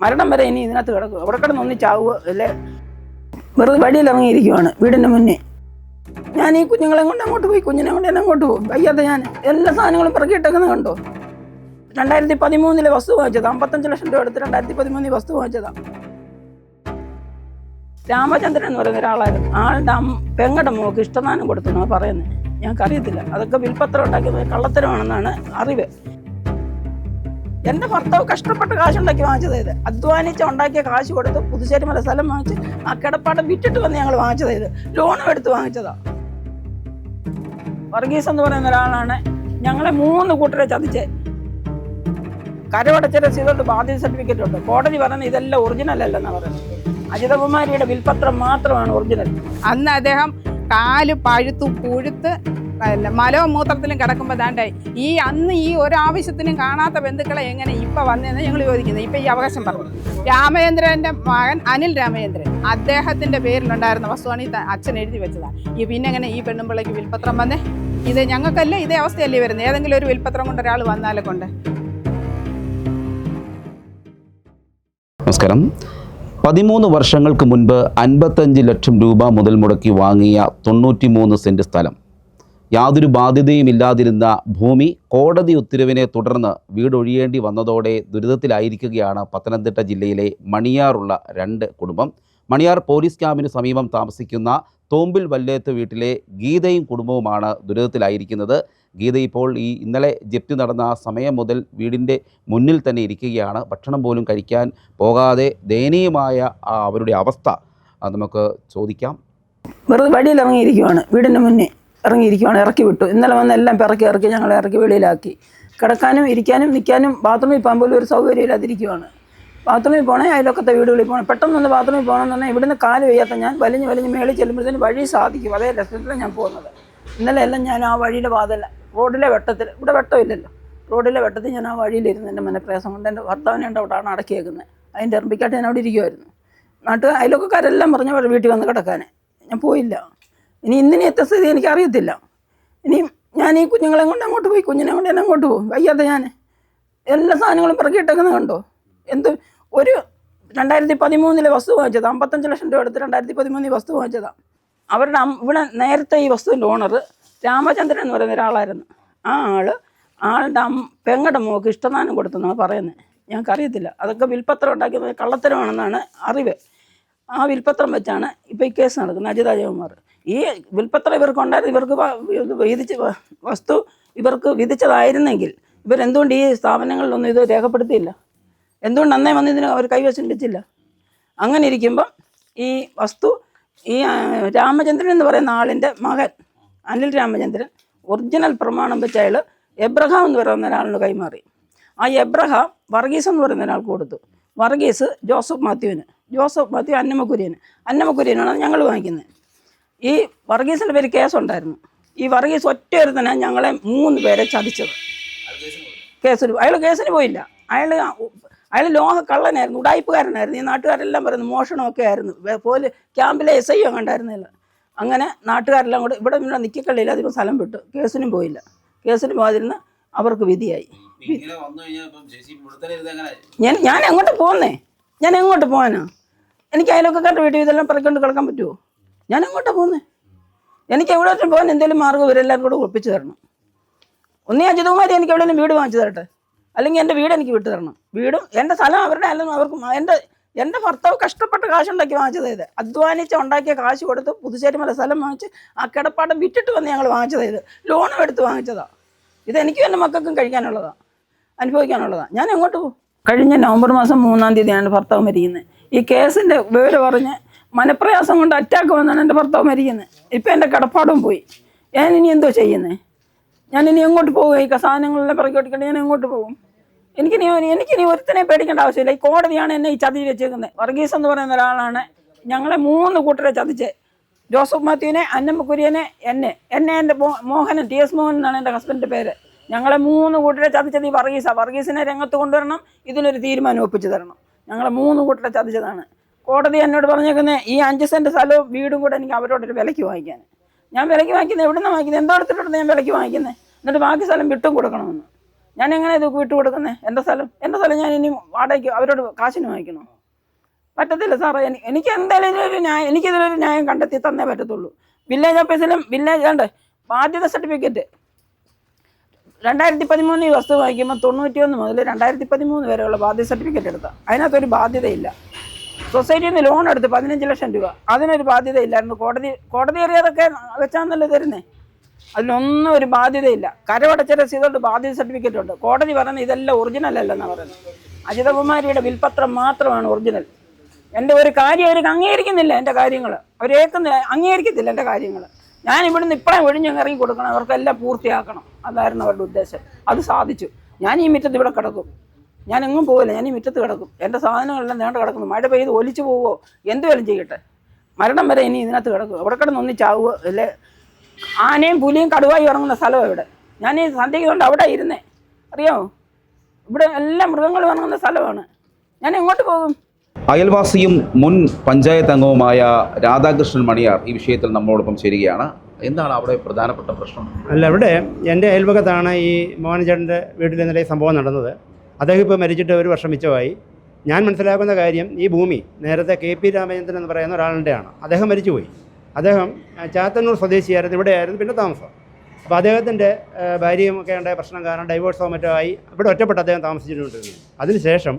മരണം വരെ ഇനി ഇതിനകത്ത് കിടക്കും. അവിടെ കിടന്ന് ഒന്നിച്ചാവുക അല്ലേ? വെറുതെ വഴിയിൽ ഇറങ്ങിയിരിക്കുവാണ് വീടിന്റെ മുന്നേ. ഞാൻ ഈ കുഞ്ഞുങ്ങളെ കൊണ്ട് അങ്ങോട്ട് പോയി കുഞ്ഞിനെ കൊണ്ട് എന്നെ അങ്ങോട്ട് പോകും വയ്യാതെ ഞാൻ എല്ലാ സാധനങ്ങളും പിറക്കിയിട്ടേക്കുന്നത് കണ്ടോ? രണ്ടായിരത്തി പതിമൂന്നിലെ വസ്തു വാങ്ങിച്ചതാ. അമ്പത്തഞ്ച് ലക്ഷം രൂപ എടുത്ത് രണ്ടായിരത്തി പതിമൂന്നിൽ വസ്തു വാങ്ങിച്ചതാ. രാമചന്ദ്രൻ എന്ന് പറയുന്ന ഒരാളായിരുന്നു. ആളുടെ പെങ്ങടെ മോക്ക് ഇഷ്ടദാനം കൊടുത്തെന്നാണ് പറയുന്നത്. ഞങ്ങൾക്കറിയത്തില്ല. അതൊക്കെ വിൽപ്പത്രം ഉണ്ടാക്കിയത് കള്ളത്തരമാണെന്നാണ് അറിവ്. എന്റെ ഭർത്താവ് കഷ്ടപ്പെട്ട് കാശുണ്ടാക്കി വാങ്ങിച്ചത് ഇത്. അധ്വാനിച്ച് ഉണ്ടാക്കിയ കാശ് കൊടുത്ത് പുതുശ്ശേരി മല സ്ഥലം വാങ്ങിച്ച് ആ കിടപ്പാടം വിറ്റിട്ട് വന്ന് ഞങ്ങൾ വാങ്ങിച്ചത് ഇത്. ലോണും എടുത്ത് വാങ്ങിച്ചതാ. വർഗീസ് എന്ന് പറയുന്ന ഒരാളാണ് ഞങ്ങളെ മൂന്ന് കൂട്ടരെ ചതിച്ചേ. കരവടച്ച രസീതുകൊണ്ട് ബാധ്യത സർട്ടിഫിക്കറ്റ് ഉണ്ട്. കോടതി പറഞ്ഞ ഇതെല്ലാം ഒറിജിനൽ അല്ലെന്നാണ് പറയുന്നത്. അജിതകുമാരിയുടെ വിൽപത്രം മാത്രമാണ് ഒറിജിനൽ അന്ന് അദ്ദേഹം കാൽ പഴുത്തു പുഴുത്ത് മലവും മൂത്രത്തിലും കിടക്കുമ്പോൾ ദാണ്ടേ ഈ അന്ന് ഈ ഒരാവശ്യത്തിനും കാണാത്ത ബന്ധുക്കളെ എങ്ങനെ ഇപ്പം വന്നതെന്ന് ഞങ്ങൾ ചോദിക്കുന്നത് ഇപ്പം ഈ അവകാശം പറഞ്ഞു. രാമചന്ദ്രന്റെ മകൻ അനിൽ രാമചന്ദ്രൻ അദ്ദേഹത്തിന്റെ പേരിലുണ്ടായിരുന്ന വസ്തുവാണ് ഈ അച്ഛൻ എഴുതി വെച്ചതാണ് ഈ പിന്നെ എങ്ങനെ ഈ പെണ്ണുമ്പിള്ളയ്ക്ക് വിൽപ്പത്രം വന്നേ? ഇത് ഞങ്ങൾക്കല്ലേ ഇതേ അവസ്ഥയല്ലേ വരുന്നത് ഏതെങ്കിലും ഒരു വിൽപ്പത്രം കൊണ്ട് ഒരാൾ വന്നാലെ കൊണ്ട്. നമസ്കാരം. പതിമൂന്ന് വർഷങ്ങൾക്ക് മുൻപ് അൻപത്തഞ്ച് ലക്ഷം രൂപ മുതൽ മുടക്കി വാങ്ങിയ തൊണ്ണൂറ്റി മൂന്ന് സെന്റ് സ്ഥലം. യാതൊരു ബാധ്യതയും ഇല്ലാതിരുന്ന ഭൂമി കോടതി ഉത്തരവിനെ തുടർന്ന് വീടൊഴിയേണ്ടി വന്നതോടെ ദുരിതത്തിലായിരിക്കുകയാണ് പത്തനംതിട്ട ജില്ലയിലെ മണിയാറുള്ള രണ്ട് കുടുംബം. മണിയാർ പോലീസ് ക്യാമ്പിന് സമീപം താമസിക്കുന്ന തോമ്പിൽ വല്ലേത്ത് വീട്ടിലെ ഗീതയും കുടുംബവുമാണ് ദുരിതത്തിലായിരിക്കുന്നത്. ഗീത ഇപ്പോൾ ഈ ഇന്നലെ ജപ്തി നടന്ന ആ സമയം മുതൽ വീടിന്റെ മുന്നിൽ തന്നെ ഇരിക്കുകയാണ്. ഭക്ഷണം പോലും കഴിക്കാൻ പോകാതെ ദയനീയമായ അവരുടെ അവസ്ഥ നമുക്ക് ചോദിക്കാം. വെറുതെ വഴിയിൽ ഇറങ്ങിയിരിക്കുവാണ് വീടിന്റെ മുന്നേ. ഇറങ്ങിയിരിക്കുവാണ് ഇറക്കി വിട്ടു. ഇന്നലെ വന്ന് എല്ലാം പിറക്കി ഇറക്കി ഞങ്ങൾ ഇറക്കി വെളിയിലാക്കി. കിടക്കാനും ഇരിക്കാനും നിൽക്കാനും ബാത്റൂമിൽ പോകാൻ പോലും ഒരു സൗകര്യം ഇല്ലാതിരിക്കുവാണ്. ബാത്റൂമിൽ പോകണേ അതിലൊക്കത്തെ വീടുകളിൽ പോകണം പെട്ടെന്നൊന്ന് ബാത്റൂമിൽ പോകണമെന്ന് പറഞ്ഞാൽ ഇവിടുന്ന് കാൽ വയ്യാത്ത ഞാൻ വലിഞ്ഞ് വലിഞ്ഞ് മേളിൽ ചെല്ലുമ്പോഴത്തേന് വഴി സാധിക്കും. അതേ ലക്ഷത്തിലാണ് ഞാൻ പോകുന്നത്. ഇന്നലെ എല്ലാം ഞാൻ ആ വഴിയുടെ വാതല്ല റോഡിലെ വെട്ടത്തിൽ ഇവിടെ വെട്ടമില്ലല്ലോ റോഡിലെ വെട്ടത്തിൽ ഞാൻ ആ വഴിയിലിരുന്ന്. എന്റെ മനപ്രയാസം കൊണ്ട് എന്റെ ഭർത്താവിനെ എന്റെ അവിടെയാണ് അടക്കിയേക്കുന്നത്. അതിന്റെ ഇറമ്പിക്കാട്ട് ഞാൻ അവിടെ ഇരിക്കുമായിരുന്നു നാട്ടുകാർ അയലൊക്കക്കാരെല്ലാം പറഞ്ഞ വീട്ടിൽ വന്ന് കിടക്കാനേ. ഞാൻ പോയില്ല. ഇനി ഇന്നിനി എത്ര സ്ഥിതി എനിക്ക് അറിയത്തില്ല ഇനി ഞാൻ ഈ കുഞ്ഞുങ്ങളെ കൊണ്ട് അങ്ങോട്ട് പോയി കുഞ്ഞിനെ കൊണ്ട് എന്നെ അങ്ങോട്ട് പോകും വയ്യാതെ ഞാൻ എല്ലാ സാധനങ്ങളും പിറക്കിയിട്ടേക്കുന്നത് കണ്ടോ? എന്ത് ഒരു രണ്ടായിരത്തി പതിമൂന്നിലെ വസ്തു വാങ്ങിച്ചതാ. അമ്പത്തഞ്ച് ലക്ഷം രൂപ എടുത്ത് രണ്ടായിരത്തി പതിമൂന്നിൽ വസ്തു വാങ്ങിച്ചതാ. അവരുടെ ഇവിടെ നേരത്തെ ഈ വസ്തുവിന്റെ ഓണർ രാമചന്ദ്രൻ എന്ന് പറയുന്ന ഒരാളായിരുന്നു. ആ ആൾ ആളുടെ അം പെങ്ങടെ മോക്ക് ഇഷ്ടദാനം കൊടുത്തെന്നാണ് പറയുന്നത് ഞങ്ങൾക്കറിയത്തില്ല. അതൊക്കെ വിൽപ്പത്രം ഉണ്ടാക്കിയത് കള്ളത്തരമാണെന്നാണ് അറിവ്. ആ വിൽപ്പത്രം വെച്ചാണ് ഇപ്പോൾ ഈ കേസ് നടക്കുന്നത്. അജിത ഈ വിൽപ്പത്ര ഇവർക്ക് ഉണ്ടായിരുന്നു ഇവർക്ക് വിധിച്ച വസ്തു ഇവർക്ക് വിധിച്ചതായിരുന്നെങ്കിൽ ഇവരെന്തുകൊണ്ട് ഈ സ്ഥാപനങ്ങളിലൊന്നും ഇത് രേഖപ്പെടുത്തിയില്ല? എന്തുകൊണ്ട് അന്നേ വന്ന് ഇതിന് അവർ കൈവശം വെച്ചില്ല അങ്ങനെ ഇരിക്കുമ്പം ഈ വസ്തു ഈ രാമചന്ദ്രൻ എന്ന് പറയുന്ന ആളിന്റെ മകൻ അനിൽ രാമചന്ദ്രൻ ഒറിജിനൽ പ്രമാണം വെച്ച അയാൾ എബ്രഹാം എന്ന് പറയുന്ന ഒരാളിന് കൈമാറി. ആ എബ്രഹാം വർഗീസ് എന്ന് പറയുന്ന ഒരാൾക്ക് കൊടുത്തു. വർഗീസ് ജോസഫ് മാത്യുവിന് ജോസഫ് മാത്യു അന്നമ്മക്കുര്യന് അന്നമ്മക്കുര്യനാണ് ഞങ്ങൾ വാങ്ങിക്കുന്നത്. ഈ വർഗീസിന്റെ പേര് കേസുണ്ടായിരുന്നു. ഈ വർഗീസ് ഒറ്റ തന്നെ ഞങ്ങളെ മൂന്ന് പേരെ ചതിച്ചത്. കേസിന് അയാൾ കേസിന് പോയില്ല. അയാൾ അയാൾ ലോക കള്ളനായിരുന്നു ഉടായ്പുകാരനായിരുന്നു. ഈ നാട്ടുകാരെല്ലാം പറയുന്നു മോഷണമൊക്കെ ആയിരുന്നു. പോലെ ക്യാമ്പിലെ എസ് ഐ കണ്ടായിരുന്നില്ല. അങ്ങനെ നാട്ടുകാരെല്ലാം കൂടെ ഇവിടെ നിന്ന് നിൽക്കക്കള്ളിയിൽ അധികം സ്ഥലം വിട്ടു. കേസിനും പോയില്ല. കേസിന് പോകാതിരുന്ന് അവർക്ക് വിധിയായി. ഞാൻ ഞാൻ എങ്ങോട്ട് പോകുന്നേ ഞാൻ എങ്ങോട്ട് പോകാനാ എനിക്ക് അയലൊക്കെക്കാരുടെ വീട്ടിൽ ഇതെല്ലാം പറക്കൊണ്ട് കിടക്കാൻ പറ്റുമോ ഞാൻ അങ്ങോട്ടാ പോകുന്നത് എനിക്ക് എവിടെ പോകാൻ എന്തെങ്കിലും മാർഗം ഇവരെല്ലാം കൂടെ ഒപ്പിച്ചു തരണം. ഒന്നേ അജിതകുമാരി എനിക്ക് എവിടെയെങ്കിലും വീട് വാങ്ങിച്ചു തരട്ടെ? അല്ലെങ്കിൽ എന്റെ വീട് എനിക്ക് വിട്ടു തരണം. വീടും എന്റെ സ്ഥലം അവരുടെ അല്ലെങ്കിൽ അവർക്ക് എന്റെ എന്റെ ഭർത്താവ് കഷ്ടപ്പെട്ട് കാശുണ്ടാക്കി വാങ്ങിച്ചത് ഇത്. അധ്വാനിച്ച് ഉണ്ടാക്കിയ കാശ് കൊടുത്ത് പുതുശ്ശേരി മല സ്ഥലം വാങ്ങിച്ച് ആ കിടപ്പാടം വിറ്റിട്ട് വന്ന് ഞങ്ങൾ വാങ്ങിച്ചത് ലോണും എടുത്ത് വാങ്ങിച്ചതാണ് ഇത് എനിക്കും എന്റെ മക്കൾക്കും കഴിക്കാനുള്ളതാണ് അനുഭവിക്കാനുള്ളതാണ് ഞാൻ എങ്ങോട്ട് പോകും? കഴിഞ്ഞ നവംബർ മാസം മൂന്നാം തീയതിയാണ് ഭർത്താവ് മരിക്കുന്നത് ഈ കേസിന്റെ വിവരം പറഞ്ഞ് മനപ്രയാസം കൊണ്ട് അറ്റാക്ക് വന്നാണ് എന്റെ ഭർത്താവ് മരിക്കുന്നത് ഇപ്പം എന്റെ കടപ്പാടും പോയി. ഞാൻ ഇനി എന്തോ ചെയ്യുന്നത് ഞാൻ ഇനി എങ്ങോട്ട് പോകും? ഈ സാധനങ്ങളെല്ലാം പിറക്കോട്ടിക്കൊണ്ട് ഞാൻ എങ്ങോട്ട് പോകും? എനിക്കിനി എനിക്കിനി ഒരുത്തനെ പേടിക്കേണ്ട ആവശ്യമില്ല. ഈ കോടതിയാണ് എന്നെ ഈ ചതി വെച്ചേക്കുന്നത് വർഗീസ് എന്ന് പറയുന്ന ഒരാളാണ് ഞങ്ങളെ മൂന്ന് കൂട്ടരെ ചതിച്ച്. ജോസഫ് മാത്യുവിനെ അന്നമ്മ കുര്യനെ എന്നെ. എന്നെ എന്റെ മോഹനൻ ടി എസ് മോഹൻ എന്നാണ് എന്റെ ഹസ്ബൻഡിന്റെ പേര്. ഞങ്ങളെ മൂന്ന് കൂട്ടരെ ചതിച്ചത് ഈ വർഗീസാണ് വർഗീസിനെ രംഗത്ത് കൊണ്ടുവരണം. ഇതിനൊരു തീരുമാനം ഒപ്പിച്ചു തരണം. ഞങ്ങളെ മൂന്ന് കൂട്ടരെ ചതിച്ചതാണ്. കോടതി എന്നോട് പറഞ്ഞേക്കുന്നത് ഈ അഞ്ച് സെന്റ് സ്ഥലവും വീടും കൂടെ എനിക്ക് അവരോടൊരു വിലയ്ക്ക് വാങ്ങിക്കാൻ. ഞാൻ വിലയ്ക്ക് വാങ്ങിക്കുന്നത് എവിടെ നിന്ന് വാങ്ങിക്കുന്നത് എന്തോ എടുത്തിട്ടുണ്ട് ഞാൻ വിലയ്ക്ക് വാങ്ങിക്കുന്നത് എന്നിട്ട് ബാക്കി സ്ഥലം വിട്ടും കൊടുക്കണമെന്ന്. ഞാൻ എങ്ങനെ ഇത് വിട്ടു കൊടുക്കുന്നത് എന്റെ സ്ഥലം? എന്റെ സ്ഥലം ഞാൻ ഇനി വാടകയ്ക്ക് അവരോട് കാശിന് വാങ്ങിക്കണോ? പറ്റത്തില്ല സാറേ. എനിക്ക് എന്തായാലും ഇതിലൊരു ന്യായം എനിക്കിതിലൊരു ന്യായം കണ്ടെത്തി തന്നേ പറ്റത്തുള്ളൂ. വില്ലേജ് ഓഫീസിലും വില്ലേജ് ഉണ്ട് ബാധ്യത സർട്ടിഫിക്കറ്റ്. രണ്ടായിരത്തി പതിമൂന്ന് ഈ വസ്തു വാങ്ങിക്കുമ്പോൾ തൊണ്ണൂറ്റിയൊന്ന് മുതൽ രണ്ടായിരത്തി പതിമൂന്ന് വരെയുള്ള ബാധ്യത സർട്ടിഫിക്കറ്റ് എടുത്താൽ അതിനകത്തൊരു ബാധ്യതയില്ല. സൊസൈറ്റിയിൽ നിന്ന് ലോൺ എടുത്ത് പതിനഞ്ച് ലക്ഷം രൂപ. അതിനൊരു ബാധ്യത ഇല്ലായിരുന്നു കോടതി കോടതി അറിയാതൊക്കെ വെച്ചാന്നല്ലേ തരുന്നേ? അതിനൊന്നും ഒരു ബാധ്യതയില്ല. കരവടച്ച രസീതുണ്ട് ബാധ്യത സർട്ടിഫിക്കറ്റ് ഉണ്ട്. കോടതി പറയുന്നത് ഇതെല്ലാം ഒറിജിനൽ അല്ലെന്നാണ് പറയുന്നത്. അജിതകുമാരിയുടെ വിൽപത്രം മാത്രമാണ് ഒറിജിനൽ എന്റെ ഒരു കാര്യം അവർക്ക് അംഗീകരിക്കുന്നില്ല എന്റെ കാര്യങ്ങൾ. അവർ ഏക്കുന്നില്ല അംഗീകരിക്കത്തില്ല എന്റെ കാര്യങ്ങൾ. ഞാൻ ഇവിടുന്ന് ഇപ്പോഴേ ഒഴിഞ്ഞ് ഇറങ്ങി കൊടുക്കണം അവർക്കെല്ലാം പൂർത്തിയാക്കണം. അതായിരുന്നു അവരുടെ ഉദ്ദേശം. അത് സാധിച്ചു. ഞാൻ ഈ മുറ്റത്ത് ഇവിടെ കിടക്കും. ഞാൻ എങ്ങും പോകില്ല ഞാൻ ഈ മുറ്റത്ത് കിടക്കും. എന്റെ സാധനങ്ങളെല്ലാം നേണ്ട കിടക്കുന്നു. മഴ പെയ്ത് ഒലിച്ചു പോവോ? എന്തുവരും ചെയ്യട്ടെ. മരണം വരെ ഇനി ഇതിനകത്ത് കിടക്കും. അവിടെ കിടന്ന് ഒന്നിച്ചാവുക അല്ലേ? ആനയും പുലിയും കടുവായി ഇറങ്ങുന്ന സ്ഥലമാണ് ഇവിടെ. ഞാൻ ഈ സന്ധ്യയ്ക്ക് കൊണ്ട് അവിടെ ഇരുന്നേ. അറിയാമോ ഇവിടെ എല്ലാ മൃഗങ്ങളും ഇറങ്ങുന്ന സ്ഥലമാണ്. ഞാൻ എങ്ങോട്ട് പോകും? അയൽവാസിയും മുൻ പഞ്ചായത്ത് അംഗവുമായ രാധാകൃഷ്ണൻ മണിയാർ ഈ വിഷയത്തിൽ നമ്മളോടൊപ്പം ചേരുകയാണ്. എന്താണ് അവിടെ പ്രധാനപ്പെട്ട പ്രശ്നം? അല്ല ഇവിടെ എന്റെ അയൽവകത്താണ് ഈ മോഹനചേട്ടന്റെ വീട്ടിൽ ഇന്നലെ ഈ സംഭവം നടന്നത്. അദ്ദേഹം ഇപ്പോൾ മരിച്ചിട്ട് ഒരു വർഷം മിച്ചമായി. ഞാൻ മനസ്സിലാക്കുന്ന കാര്യം ഈ ഭൂമി നേരത്തെ കെ പി രാമചന്ദ്രൻ എന്ന് പറയുന്ന ഒരാളുടെയാണ്. അദ്ദേഹം മരിച്ചുപോയി. അദ്ദേഹം ചാത്തന്നൂർ സ്വദേശിയായിരുന്നു ഇവിടെയായിരുന്നു പിന്നെ താമസം. അപ്പോൾ അദ്ദേഹത്തിന്റെ ഭാര്യയും ഒക്കെ ഉണ്ടായ പ്രശ്നം കാരണം ഡൈവോഴ്സോ മറ്റോ ആയി ഇവിടെ ഒറ്റപ്പെട്ട് അദ്ദേഹം താമസിച്ചിട്ടുണ്ടിരുന്നു അതിനുശേഷം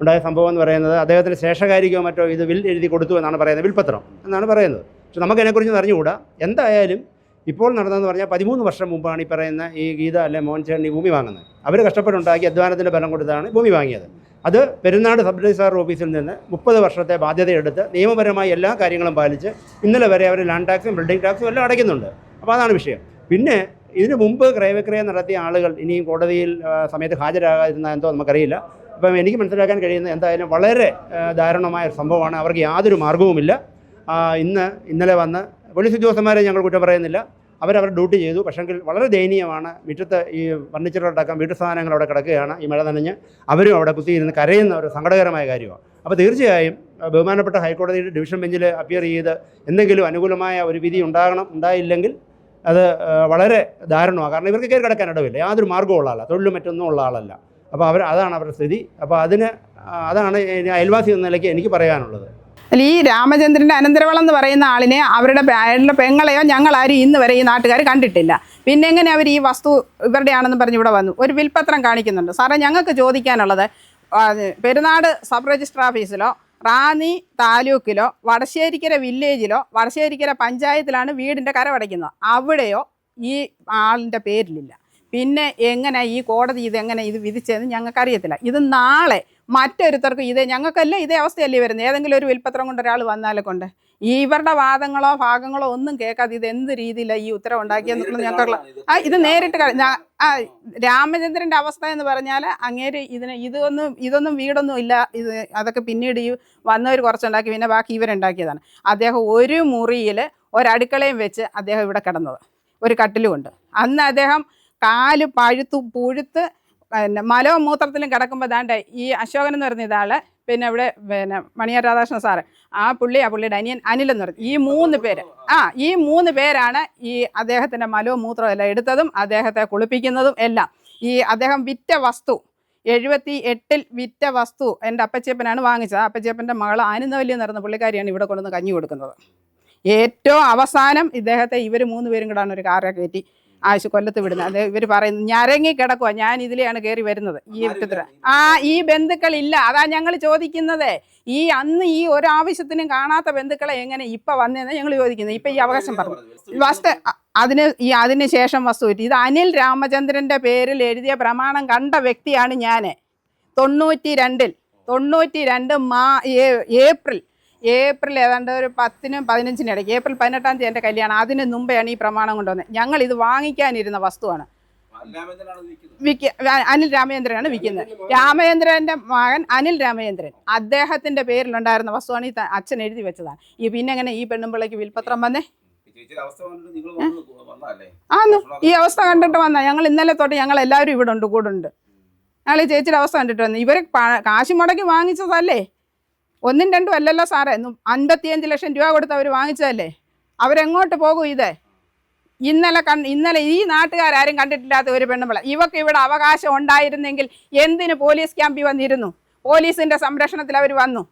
ഉണ്ടായ സംഭവം എന്ന് പറയുന്നത് അദ്ദേഹത്തിന് ശേഷകാരിക്കോ മറ്റോ ഇത് വിൽ എഴുതി കൊടുത്തു എന്നാണ് പറയുന്നത് വിൽപത്രം എന്നാണ് പറയുന്നത്. പക്ഷെ നമുക്കതിനെക്കുറിച്ച് അറിഞ്ഞുകൂടാ. എന്തായാലും ഇപ്പോൾ നടന്നതെന്ന് പറഞ്ഞാൽ പതിമൂന്ന് വർഷം മുമ്പാണ് ഈ പറയുന്ന ഈ ഗീത അല്ലെ മോഹൻ ചേട്ടൻ ഈ ഭൂമി വാങ്ങുന്നത്. അവർ കഷ്ടപ്പെട്ടുണ്ടാക്കി അധ്വാനത്തിന്റെ ബലം കൊടുത്താണ് ഭൂമി വാങ്ങിയത്. അത് പെരുന്നാട് സബ് രജിസ്ട്രാർ ഓഫീസിൽ നിന്ന് മുപ്പത് വർഷത്തെ ബാധ്യതയെടുത്ത് നിയമപരമായി എല്ലാ കാര്യങ്ങളും പാലിച്ച് ഇന്നലെ വരെ അവർ ലാൻഡ് ടാക്സും ബിൽഡിംഗ് ടാക്സും എല്ലാം അടയ്ക്കുന്നുണ്ട്. അപ്പോൾ അതാണ് വിഷയം. പിന്നെ ഇതിനു മുമ്പ് ക്രയവിക്രയം നടത്തിയ ആളുകൾ ഇനിയും കോടതിയിൽ സമയത്ത് ഹാജരാകാതിരുന്ന എന്തോ നമുക്കറിയില്ല. അപ്പം എനിക്ക് മനസ്സിലാക്കാൻ കഴിയുന്ന എന്തായാലും വളരെ ദാരുണമായ ഒരു സംഭവമാണ്. അവർക്ക് യാതൊരു മാർഗവുമില്ല. ഇന്ന് ഇന്നലെ വന്ന് പോലീസ് ഉദ്യോഗസ്ഥന്മാരെ ഞങ്ങൾ കുറ്റം പറയുന്നില്ല. അവരവർ ഡ്യൂട്ടി ചെയ്തു. പക്ഷെങ്കിൽ വളരെ ദയനീയമാണ് മുറ്റത്ത് ഈ ഫർണിച്ചറുകളടക്കം വീട്ടു സാധനങ്ങൾ അവിടെ കിടക്കുകയാണ്. ഈ മഴ നനഞ്ഞ് അവരും അവിടെ കുത്തിയിരുന്ന് കരയുന്ന ഒരു സങ്കടകരമായ കാര്യമാണ്. അപ്പോൾ തീർച്ചയായും ബഹുമാനപ്പെട്ട ഹൈക്കോടതിയുടെ ഡിവിഷൻ ബെഞ്ചിൽ അപ്പിയർ ചെയ്ത് എന്തെങ്കിലും അനുകൂലമായ ഒരു വിധി ഉണ്ടാകണം ഉണ്ടായില്ലെങ്കിൽ അത് വളരെ ദാരുണമാണ്. കാരണം ഇവർക്ക് കയറി കിടക്കാൻ ഇടവില്ല. യാതൊരു മാർഗവും ഉള്ള ആളല്ല. തൊഴിലും മറ്റൊന്നും ഉള്ള ആളല്ല. അപ്പോൾ അവർ അതാണ് അവരുടെ സ്ഥിതി. അപ്പോൾ അതിന് അതാണ് അയൽവാസി എന്ന നിലയ്ക്ക് എനിക്ക് പറയാനുള്ളത്. അല്ല ഈ രാമചന്ദ്രന്റെ അനന്തരവളം എന്ന് പറയുന്ന ആളിനെ അവരുടെ അയാളുടെ പെങ്ങളെയോ ഞങ്ങളാരും ഇന്ന് വരെ ഈ നാട്ടുകാർ കണ്ടിട്ടില്ല. പിന്നെ എങ്ങനെ അവർ ഈ വസ്തു ഇവരുടെയാണെന്ന് പറഞ്ഞ് ഇവിടെ വന്നു. ഒരു വിൽപ്പത്രം കാണിക്കുന്നുണ്ട്. സാറേ ഞങ്ങൾക്ക് ചോദിക്കാനുള്ളത് പെരുന്നാട് സബ് രജിസ്റ്റർ ഓഫീസിലോ റാന്നി താലൂക്കിലോ വടശ്ശേരിക്കര വില്ലേജിലോ വടശ്ശേരിക്കര പഞ്ചായത്തിലാണ് വീടിന്റെ കരമടയ്ക്കുന്നത് അവിടെയോ ഈ ആളിന്റെ പേരിലില്ല. പിന്നെ എങ്ങനെ ഈ കോടതി ഇതെങ്ങനെ ഇത് വിധിച്ചതെന്ന് ഞങ്ങൾക്കറിയത്തില്ല. ഇത് നാളെ മറ്റൊരുത്തർക്കും ഇതേ ഞങ്ങൾക്കല്ല ഇതേ അവസ്ഥയല്ലേ വരുന്നത്? ഏതെങ്കിലും ഒരു വിൽപ്പത്രം കൊണ്ട് ഒരാൾ വന്നാലേ കൊണ്ട്. ഈ ഇവരുടെ വാദങ്ങളോ ഭാഗങ്ങളോ ഒന്നും കേൾക്കാതെ ഇത് എന്ത് രീതിയിലാണ് ഈ ഉത്തരവ് ഉണ്ടാക്കിയെന്നുള്ളത് ഞങ്ങൾക്ക് ആ ഇത് നേരിട്ട് ആ രാമചന്ദ്രന്റെ അവസ്ഥ എന്ന് പറഞ്ഞാൽ അങ്ങേര് ഇതിന് ഇതൊന്നും ഇതൊന്നും വീടൊന്നും ഇല്ല. ഇത് അതൊക്കെ പിന്നീട് ഈ വന്നവർ കുറച്ചുണ്ടാക്കി പിന്നെ ബാക്കി ഇവരുണ്ടാക്കിയതാണ്. അദ്ദേഹം ഒരു മുറിയിൽ ഒരടുക്കളയും വെച്ച് അദ്ദേഹം ഇവിടെ കിടന്നത്. ഒരു കട്ടിലുമുണ്ട് അന്ന് അദ്ദേഹം കാൽ പഴുത്തു പുഴുത്ത് പിന്നെ മലവും മൂത്രത്തിലും കിടക്കുമ്പോൾ ദാണ്ട് ഈ അശോകൻ എന്ന് പറഞ്ഞ ഇതാൾ പിന്നെ ഇവിടെ പിന്നെ മണിയാർ രാധാകൃഷ്ണൻ സാറ് ആ പുള്ളി ആ പുള്ളിയുടെ അനിയൻ അനിൽ എന്ന് പറഞ്ഞു ഈ മൂന്ന് പേര്. ആ ഈ മൂന്ന് പേരാണ് ഈ അദ്ദേഹത്തിന്റെ മലവും മൂത്രവും എല്ലാം എടുത്തതും അദ്ദേഹത്തെ കുളിപ്പിക്കുന്നതും എല്ലാം. ഈ അദ്ദേഹം വിറ്റ വസ്തു എഴുപത്തി എട്ടിൽ വിറ്റ വസ്തു എന്റെ അപ്പച്ചപ്പനാണ് വാങ്ങിച്ചത്. അപ്പച്ചപ്പന്റെ മകൾ ആനന്ദവല്ലി എന്ന് പറയുന്ന പുള്ളിക്കാരിയാണ് ഇവിടെ കൊണ്ടുവന്ന് കഞ്ഞി കൊടുക്കുന്നത്. ഏറ്റവും അവസാനം ഇദ്ദേഹത്തെ ഇവർ മൂന്ന് പേരും കൂടാണ് ഒരു കാറെ കയറ്റി. ആശു കൊല്ലത്ത് വിടുന്നത്. അത് ഇവർ പറയുന്നത് ഞരങ്ങി കിടക്കുക ഞാൻ ഇതിലെയാണ് കയറി വരുന്നത്. ഈ ഇത്തരം ആ ഈ ബന്ധുക്കളില്ല. അതാ ഞങ്ങൾ ചോദിക്കുന്നത്. ഈ അന്ന് ഈ ഒരാവശ്യത്തിനും കാണാത്ത ബന്ധുക്കളെ എങ്ങനെ ഇപ്പൊ വന്നതെന്ന് ഞങ്ങൾ ചോദിക്കുന്നത്. ഇപ്പൊ ഈ അവകാശം പറഞ്ഞു. വസ്തു അതിന് ഈ അതിന് ശേഷം വസ്തു കിട്ടി. ഇത് അനിൽ രാമചന്ദ്രന്റെ പേരിൽ എഴുതിയ പ്രമാണം കണ്ട വ്യക്തിയാണ് ഞാൻ തൊണ്ണൂറ്റി രണ്ടിൽ തൊണ്ണൂറ്റി രണ്ട് മാ ഏപ്രിൽ. ഏപ്രിൽ ഏതാണ്ട് ഒരു പത്തിനും പതിനഞ്ചിനും ഇടയ്ക്ക് ഏപ്രിൽ പതിനെട്ടാം തീയതി എന്റെ കല്യാണം. അതിന് മുമ്പെയാണ് ഈ പ്രമാണം കൊണ്ടുവന്നത്. ഞങ്ങൾ ഇത് വാങ്ങിക്കാനിരുന്ന വസ്തുവാണ്. വിക്ക അനിൽ രാമചന്ദ്രനാണ് വിൽക്കുന്നത്. രാമചന്ദ്രന്റെ മകൻ അനിൽ രാമചന്ദ്രൻ അദ്ദേഹത്തിന്റെ പേരിലുണ്ടായിരുന്ന വസ്തുവാണ് ഈ അച്ഛൻ എഴുതി വെച്ചതാണ്. ഈ പിന്നെ എങ്ങനെ ഈ പെണ്ണുമ്പിള്ളയ്ക്ക് വിൽപ്പത്രം വന്നേ? ആന്ന് ഈ അവസ്ഥ കണ്ടിട്ട് വന്ന. ഞങ്ങൾ ഇന്നലെ തൊട്ട് ഞങ്ങൾ എല്ലാവരും ഇവിടെ ഉണ്ട് കൂടുണ്ട് ഞങ്ങൾ ഈ ചേച്ചിയുടെ അവസ്ഥ കണ്ടിട്ട് വന്നു. ഇവർ കാശ് മുടക്കി വാങ്ങിച്ചതല്ലേ? ഒന്നും രണ്ടും അല്ലല്ലോ സാറേ. അൻപത്തിയഞ്ച് ലക്ഷം രൂപ കൊടുത്ത് അവർ വാങ്ങിച്ചതല്ലേ? അവരെങ്ങോട്ട് പോകും ഇത്? ഇന്നലെ കണ് ഇന്നലെ ഈ നാട്ടുകാരും കണ്ടിട്ടില്ലാത്ത ഒരു പെണ്ണുമ്പള. ഇവക്ക് ഇവിടെ അവകാശം ഉണ്ടായിരുന്നെങ്കിൽ എന്തിന് പോലീസ് ക്യാമ്പിൽ വന്നിരുന്നു? പോലീസിന്റെ സംരക്ഷണത്തിൽ അവർ വന്നു.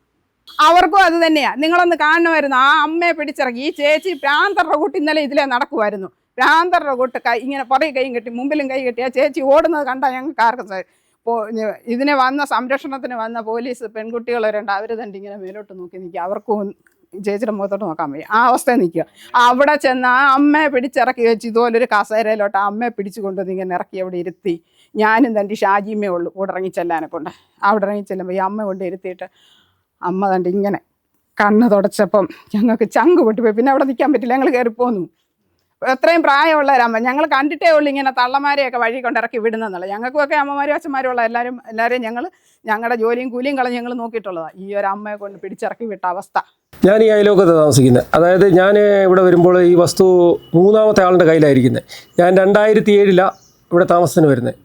അവർക്കും അത് തന്നെയാ. നിങ്ങളൊന്ന് കാണുമായിരുന്നു ആ അമ്മയെ പിടിച്ചിറങ്ങി ഈ ചേച്ചി പ്രാന്തരുടെ കൂട്ട് ഇന്നലെ ഇതിലെ നടക്കുമായിരുന്നു പ്രാന്തരുടെ കൂട്ട് കൈ ഇങ്ങനെ പുറകെ കൈയും കെട്ടി മുമ്പിലും കൈ കെട്ടി ആ ചേച്ചി ഓടുന്നത് കണ്ടാൽ ഞങ്ങൾക്ക് ആർക്കും ഇതിനെ വന്ന സംരക്ഷണത്തിന് വന്ന പോലീസ് പെൺകുട്ടികളെ രണ്ട് അവർ തന്നെ ഇങ്ങനെ മേലോട്ട് നോക്കി നിൽക്കുക. അവർക്കും ചേച്ചിയുടെ മുഖത്തോട്ട് നോക്കാൻ വയ്യ. ആ അവസ്ഥയിൽ നിൽക്കുക. അവിടെ ചെന്ന് ആ അമ്മയെ പിടിച്ചിറക്കി വെച്ച് ഇതുപോലൊരു കസേരയിലോട്ട് ആ അമ്മയെ പിടിച്ചു കൊണ്ടുവന്ന് ഇങ്ങനെ ഇറക്കി അവിടെ ഇരുത്തി. ഞാനും തന്റെ ഷാജിമ്മേ ഉള്ളൂ. കൂടെ ഇറങ്ങി ചെല്ലാനെ കൊണ്ട്. അവിടെ ഇറങ്ങി ചെല്ലുമ്പോൾ ഈ അമ്മ കൊണ്ട് ഇരുത്തിയിട്ട് അമ്മ തന്റെ ഇങ്ങനെ കണ്ണ് തുടച്ചപ്പം ഞങ്ങൾക്ക് ചങ്ക് പൊട്ടിപ്പോയി. പിന്നെ അവിടെ നിൽക്കാൻ പറ്റില്ല. ഞങ്ങൾ കയറിപ്പോന്നു. എത്രയും പ്രായമുള്ളവരമ്മ ഞങ്ങൾ കണ്ടിട്ടേ ഉള്ളൂ ഇങ്ങനെ തള്ളമാരെയൊക്കെ വഴി കൊണ്ടിറക്കി വിടുന്നതെന്നുള്ളത് ഞങ്ങൾക്കൊക്കെ അമ്മമാരും അച്ഛന്മാരും ഉള്ള എല്ലാവരും എല്ലാവരെയും ഞങ്ങൾ ഞങ്ങളുടെ ജോലിയും കൂലിയും കളഞ്ഞ് ഞങ്ങൾ നോക്കിയിട്ടുള്ളതാണ് ഈ ഒരു അമ്മയെ കൊണ്ട് പിടിച്ചിറക്കി വിട്ട അവസ്ഥ. ഞാൻ ഈ അയലോക്കത്ത് താമസിക്കുന്നത് അതായത് ഞാൻ ഇവിടെ വരുമ്പോൾ ഈ വസ്തു മൂന്നാമത്തെ ആളുടെ കയ്യിലായിരിക്കുന്നത് ഞാൻ രണ്ടായിരത്തി ഏഴിലാണ് ഇവിടെ താമസത്തിന് വരുന്നത്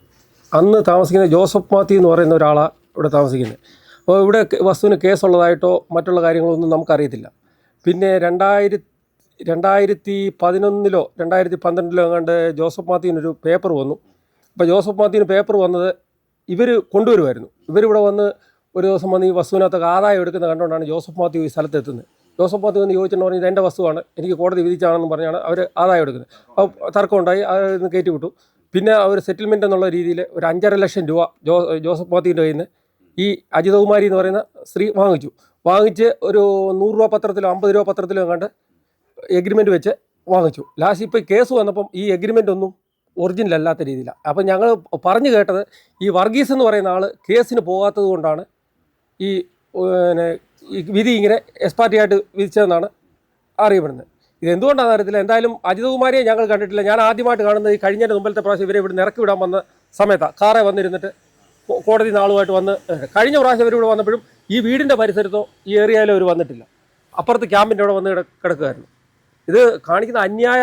അന്ന് താമസിക്കുന്ന ജോസഫ് മാത്യു എന്ന് പറയുന്ന ഒരാളാണ് ഇവിടെ താമസിക്കുന്നത് അപ്പോൾ ഇവിടെ വസ്തുവിന് കേസുള്ളതായിട്ടോ മറ്റുള്ള കാര്യങ്ങളൊന്നും നമുക്കറിയത്തില്ല. പിന്നെ രണ്ടായിരത്തി രണ്ടായിരത്തി പതിനൊന്നിലോ രണ്ടായിരത്തി പന്ത്രണ്ടിലോ എങ്ങാണ്ട് ജോസഫ് മാത്യുവിനൊരു പേപ്പർ വന്നു. അപ്പോൾ ജോസഫ് മാത്യുവിന് പേപ്പർ വന്നത് ഇവർ കൊണ്ടുവരുമായിരുന്നു ഇവരിവിടെ വന്ന് ഒരു ദിവസം വന്ന് ഈ വസ്തുവിനകത്തൊക്കെ ആദായം എടുക്കുന്ന കണ്ടുകൊണ്ടാണ് ജോസഫ് മാത്യു ഈ സ്ഥലത്ത് എത്തുന്നത്. ജോസഫ് മാത്യു എന്ന് ചോദിച്ചിട്ട് പറഞ്ഞാൽ ഇത് എന്റെ വസ്തുവാണ് എനിക്ക് കോടതി വിധിച്ചാണെന്ന് പറഞ്ഞാണ് അവർ ആദായം എടുക്കുന്നത്. അപ്പോൾ തർക്കമുണ്ടായി അത് കയറ്റി വിട്ടു പിന്നെ അവർ സെറ്റിൽമെന്റ് എന്നുള്ള രീതിയിൽ ഒരു അഞ്ചര ലക്ഷം രൂപ ജോ ജോസഫ് മാത്യുവിന്റെ കയ്യിൽ നിന്ന് ഈ അജിതകുമാരി എന്ന് പറയുന്ന സ്ത്രീ വാങ്ങിച്ചു. വാങ്ങിച്ച് ഒരു നൂറ് രൂപ പത്രത്തിലോ അമ്പത് രൂപ പത്രത്തിലോ എങ്ങാണ്ട് എഗ്രിമെന്റ് വെച്ച് വാങ്ങിച്ചു. ലാസ്റ്റ് ഇപ്പോൾ കേസ് വന്നപ്പം ഈ എഗ്രിമെന്റ് ഒന്നും ഒറിജിനൽ അല്ലാത്ത രീതിയിലാണ് അപ്പം ഞങ്ങൾ പറഞ്ഞു കേട്ടത് ഈ വർഗീസ് എന്ന് പറയുന്ന ആൾ കേസിന് പോകാത്തത് കൊണ്ടാണ് ഈ പിന്നെ വിധി ഇങ്ങനെ എക്സ്പാർട്ടി ആയിട്ട് വിധിച്ചതെന്നാണ് അറിയപ്പെടുന്നത്. ഇത് എന്തുകൊണ്ടാണെന്ന് അറിയത്തില്ല? എന്തായാലും അജിതകുമാരിയെ ഞങ്ങൾ കണ്ടിട്ടില്ല. ഞാൻ ആദ്യമായിട്ട് കാണുന്നത് ഈ കഴിഞ്ഞ മുമ്പിലത്തെ പ്രാവശ്യം ഇവരെ ഇവിടെ ഇറക്കി വിടാൻ വന്ന സമയത്താണ് കാറെ വന്നിരുന്നിട്ട് കോടതി നാളുമായിട്ട് വന്ന് കഴിഞ്ഞ പ്രാവശ്യം ഇവരിവിടെ വന്നപ്പോഴും ഈ വീടിന്റെ പരിസരത്തോ ഈ ഏരിയയിലോ അവർ വന്നിട്ടില്ല. അപ്പുറത്ത് ക്യാമ്പിന്റെ അവിടെ വന്ന് കിട- കിടക്കുകയായിരുന്നു ഇത് കാണിക്കുന്ന അന്യായ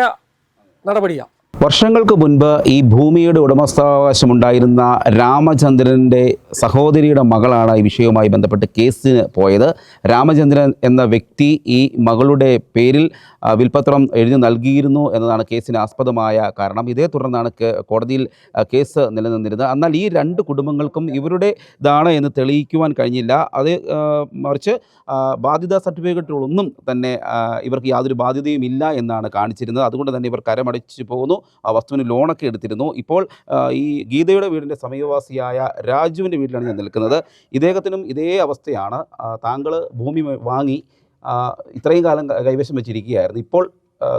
നടപടിയാണ് വർഷങ്ങൾക്ക് മുൻപ് ഈ ഭൂമിയുടെ ഉടമസ്ഥാവകാശമുണ്ടായിരുന്ന രാമചന്ദ്രന്റെ സഹോദരിയുടെ മകളാണ് ഈ വിഷയവുമായി ബന്ധപ്പെട്ട് കേസിന് പോയത്. രാമചന്ദ്രൻ എന്ന വ്യക്തി ഈ മകളുടെ പേരിൽ വിൽപ്പത്രം എഴുതി നൽകിയിരുന്നു എന്നതാണ് കേസിന് ആസ്പദമായ കാരണം. ഇതേ തുടർന്നാണ് കോടതിയിൽ കേസ് നിലനിന്നിരുന്നത്. എന്നാൽ ഈ രണ്ട് കുടുംബങ്ങൾക്കും ഇവരുടെ ഇതാണ് എന്ന് തെളിയിക്കുവാൻ കഴിഞ്ഞില്ല. അത് മറിച്ച് ബാധ്യതാ സർട്ടിഫിക്കറ്റുകളൊന്നും തന്നെ ഇവർക്ക് യാതൊരു ബാധ്യതയും ഇല്ല എന്നാണ് കാണിച്ചിരുന്നത്. അതുകൊണ്ട് തന്നെ ഇവർ കരമടച്ചു പോകുന്നു. ആ വസ്തുവിന് ലോണൊക്കെ എടുത്തിരുന്നു. ഇപ്പോൾ ഈ ഗീതയുടെ വീടിന്റെ സമീപവാസിയായ രാജുവിന്റെ വീട്ടിലാണ് ഞാൻ നിൽക്കുന്നത്. ഇദ്ദേഹത്തിനും ഇതേ അവസ്ഥയാണ്. താങ്കൾ ഭൂമി വാങ്ങി ഇത്രയും കാലം കൈവശം വെച്ചിരിക്കുകയായിരുന്നു. ഇപ്പോൾ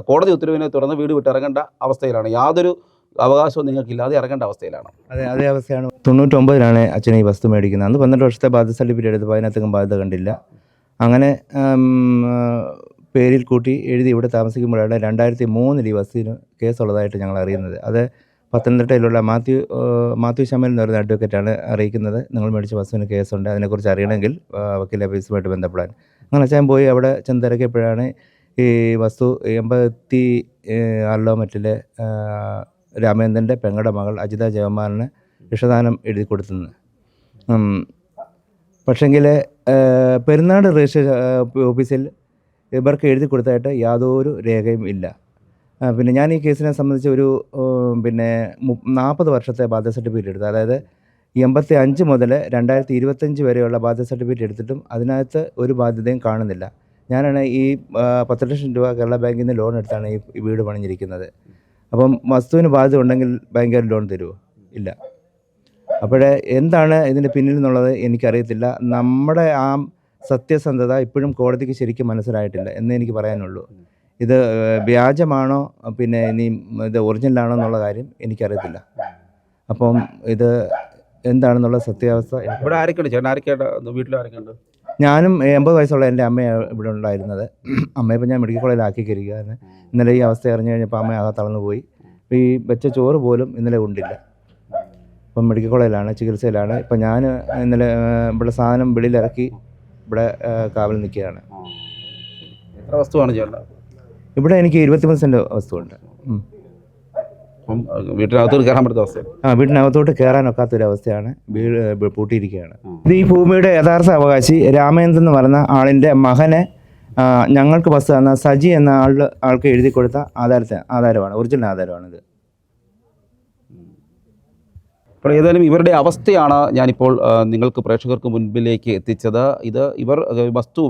കോടതി ഉത്തരവിനെ തുടർന്ന് വീട് വിട്ടിറങ്ങേണ്ട അവസ്ഥയിലാണ്. യാതൊരു അവകാശവും നിങ്ങൾക്കില്ലാതെ ഇറങ്ങേണ്ട അവസ്ഥയിലാണ്. അതെ അതേ അവസ്ഥയാണ്. തൊണ്ണൂറ്റൊമ്പതിലാണ് അച്ഛൻ ഈ വസ്തു മേടിക്കുന്നത്. അന്ന് പന്ത്രണ്ട് വർഷത്തെ ബാധ്യത സർട്ടിഫിക്കറ്റ് എടുത്ത് അതിനകത്തേക്കും ബാധ്യത കണ്ടില്ല. അങ്ങനെ പേരിൽ കൂട്ടി എഴുതി ഇവിടെ താമസിക്കുമ്പോഴാണ് രണ്ടായിരത്തി മൂന്നിൽ ഈ വസ്തുവിന് കേസുള്ളതായിട്ട് ഞങ്ങൾ അറിയുന്നത്. അത് പത്തനംതിട്ടയിലുള്ള മാത്യു മാത്യു ശമൽ എന്ന് പറയുന്ന അഡ്വക്കേറ്റാണ് അറിയിക്കുന്നത്. നിങ്ങൾ മേടിച്ച വസ്തുവിന് കേസുണ്ട്. അതിനെക്കുറിച്ച് അറിയണമെങ്കിൽ വക്കീൽ ഓഫീസുമായിട്ട് ബന്ധപ്പെടാൻ. അങ്ങനെ അച്ഛൻ പോയി അവിടെ ചെന്ന് തിരക്കിയപ്പോഴാണ് ഈ വസ്തു എൺപത്തി ആറിലോ മറ്റിലെ രാമേന്ദ്രന്റെ പെങ്ങളുടെ മകൾ അജിത ജയകുമാറിന് വിഷദാനം എഴുതി കൊടുത്തുന്നത് പക്ഷെങ്കിൽ പെരുന്നാട് രജിസ്റ്റർ ഓഫീസിൽ ഇവർക്ക് എഴുതി കൊടുത്തായിട്ട് യാതൊരു രേഖയും ഇല്ല. പിന്നെ ഞാൻ ഈ കേസിനെ സംബന്ധിച്ച് ഒരു പിന്നെ നാൽപ്പത് വർഷത്തെ ബാധ്യത സർട്ടിഫിക്കറ്റ് എടുത്തു അതായത് എൺപത്തി അഞ്ച് മുതൽ രണ്ടായിരത്തി ഇരുപത്തഞ്ച് വരെയുള്ള ബാധ്യത സർട്ടിഫിക്കറ്റ് എടുത്തിട്ടും അതിനകത്ത് ഒരു ബാധ്യതയും കാണുന്നില്ല. ഞാനാണ് ഈ പത്ത് ലക്ഷം രൂപ കേരള ബാങ്കിൽ നിന്ന് ലോൺ എടുത്താണ് ഈ വീട് പണിഞ്ഞിരിക്കുന്നത്. അപ്പം വസ്തുവിന് ബാധ്യത ഉണ്ടെങ്കിൽ ബാങ്കുകാർ ലോൺ തരുമോ ഇല്ല. അപ്പോഴേ എന്താണ് ഇതിന്റെ പിന്നിൽ എന്നുള്ളത് എനിക്കറിയത്തില്ല. നമ്മുടെ ആ സത്യസന്ധത ഇപ്പോഴും കോടതിക്ക് ശരിക്കും മനസ്സിലായിട്ടില്ല എന്നേ എനിക്ക് പറയാനുള്ളൂ. ഇത് വ്യാജമാണോ? പിന്നെ ഇനി ഇത് ഒറിജിനലാണോ എന്നുള്ള കാര്യം എനിക്കറിയത്തില്ല. അപ്പം ഇത് എന്താണെന്നുള്ള സത്യാവസ്ഥ ഇവിടെ ആരൊക്കെയുണ്ട്? ചേട്ടൻ ആരൊക്കെയാണ് വീട്ടിൽ ആരൊക്കെയുണ്ട്? ഞാനും എൺപത് വയസ്സുള്ള എന്റെ അമ്മയാണ് ഇവിടെ ഉണ്ടായിരുന്നത്. അമ്മയെ ഇപ്പം ഞാൻ മെഡിക്കൽ കോളേജിൽ കരിക്കുകയായിരുന്നു ഇന്നലെ ഈ അവസ്ഥ അറിഞ്ഞു കഴിഞ്ഞപ്പോൾ അമ്മ ആകെ തളർന്നു പോയി ഈ വെച്ച ചോറ് പോലും ഇന്നലെ ഉണ്ടില്ല ഇപ്പം മെഡിക്കൽ കോളേജിലാണ് ചികിത്സയിലാണ്. ഇപ്പം ഞാൻ ഇന്നലെ ഇവിടെ സാധനം വെളിയിലിറക്കി ഇവിടെ കാവൽ നിൽക്കുകയാണ്. എത്ര വസ്തുവാണ് ചേട്ടൻ ഇവിടെ എനിക്ക് ഇരുപത്തിമൂന്ന് സെന്റ് വസ്തുവുണ്ട്. അപ്പം വീട്ടിനകത്തോട്ട് കയറാൻ പറ്റുന്ന അവസ്ഥയാണ്. ആ വീട്ടിനകത്തോട്ട് കയറാനൊക്കാത്ത ഒരു അവസ്ഥയാണ് വീട് പൂട്ടിയിരിക്കുകയാണ്. ഇത് ഈ ഭൂമിയുടെ യഥാർത്ഥ അവകാശി രാമേന്ദ്രൻ എന്ന് പറയുന്ന ആളിന്റെ മകനെ ഞങ്ങൾക്ക് ബസ് തന്ന സജി എന്ന ആൾ ആൾക്ക് എഴുതി കൊടുത്ത ആധാരത്തെ ആധാരമാണ് ഒറിജിനൽ ആധാരമാണിത്. അപ്പോൾ ഏതായാലും ഇവരുടെ അവസ്ഥയാണ് ഞാനിപ്പോൾ നിങ്ങൾക്ക് പ്രേക്ഷകർക്ക് മുൻപിലേക്ക് എത്തിച്ചത്. ഇത് ഇവർ വസ്തു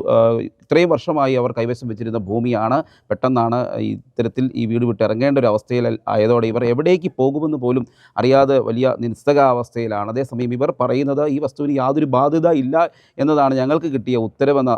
ഇത്രയും വർഷമായി അവർ കൈവശം വെച്ചിരുന്ന ഭൂമിയാണ്. പെട്ടെന്നാണ് ഇത്തരത്തിൽ ഈ വീട് വിട്ട് ഇറങ്ങേണ്ട ഒരു അവസ്ഥയിൽ ആയതോടെ ഇവർ എവിടേക്ക് പോകുമെന്ന് പോലും അറിയാതെ വലിയ നിസ്തകാവസ്ഥയിലാണ് അതേസമയം ഇവർ പറയുന്നത് ഈ വസ്തുവിന് യാതൊരു ബാധ്യത ഇല്ല എന്നതാണ് ഞങ്ങൾക്ക് കിട്ടിയ ഉത്തരവെന്ന്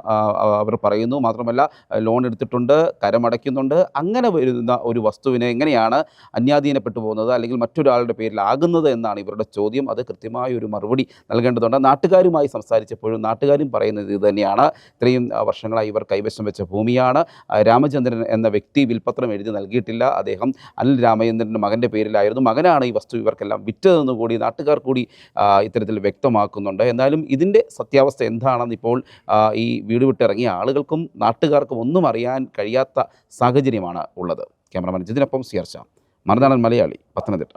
അവർ പറയുന്നു. മാത്രമല്ല ലോൺ എടുത്തിട്ടുണ്ട് കരമടയ്ക്കുന്നുണ്ട്. അങ്ങനെ വരുന്ന ഒരു വസ്തുവിനെ എങ്ങനെയാണ് അന്യാധീനപ്പെട്ടു പോകുന്നത് അല്ലെങ്കിൽ മറ്റൊരാളുടെ പേരിലാകുന്നത് എന്നാണ് ഇവരുടെ ചോദ്യം അത് കൃത്യമായ ഒരു മറുപടി നൽകേണ്ടതുണ്ട്. നാട്ടുകാരുമായി സംസാരിച്ചപ്പോഴും നാട്ടുകാരും പറയുന്നത് ഇത് തന്നെയാണ്. ഇത്രയും വർഷങ്ങളായി ഇവർ കൈവശം വെച്ച ഭൂമിയാണ്. രാമചന്ദ്രൻ എന്ന വ്യക്തി വിൽപ്പത്രം എഴുതി നൽകിയിട്ടില്ല. അദ്ദേഹം അനിൽ രാമചന്ദ്രന്റെ മകന്റെ പേരിലായിരുന്നു. മകനാണ് ഈ വസ്തു ഇവർക്കെല്ലാം വിറ്റതെന്ന് കൂടി നാട്ടുകാർ കൂടി ഇത്തരത്തിൽ വ്യക്തമാക്കുന്നുണ്ട്. എന്നാലും ഇതിന്റെ സത്യാവസ്ഥ എന്താണെന്ന് ഇപ്പോൾ ഈ വീട് വിട്ടിറങ്ങിയ ആളുകൾക്കും നാട്ടുകാർക്കും ഒന്നും അറിയാൻ കഴിയാത്ത സാഹചര്യമാണ് ഉള്ളത്. ക്യാമറമാൻ ജിതിനൊപ്പം സിയർച്ച മറുനാടൻ മലയാളി പത്തനംതിട്ട.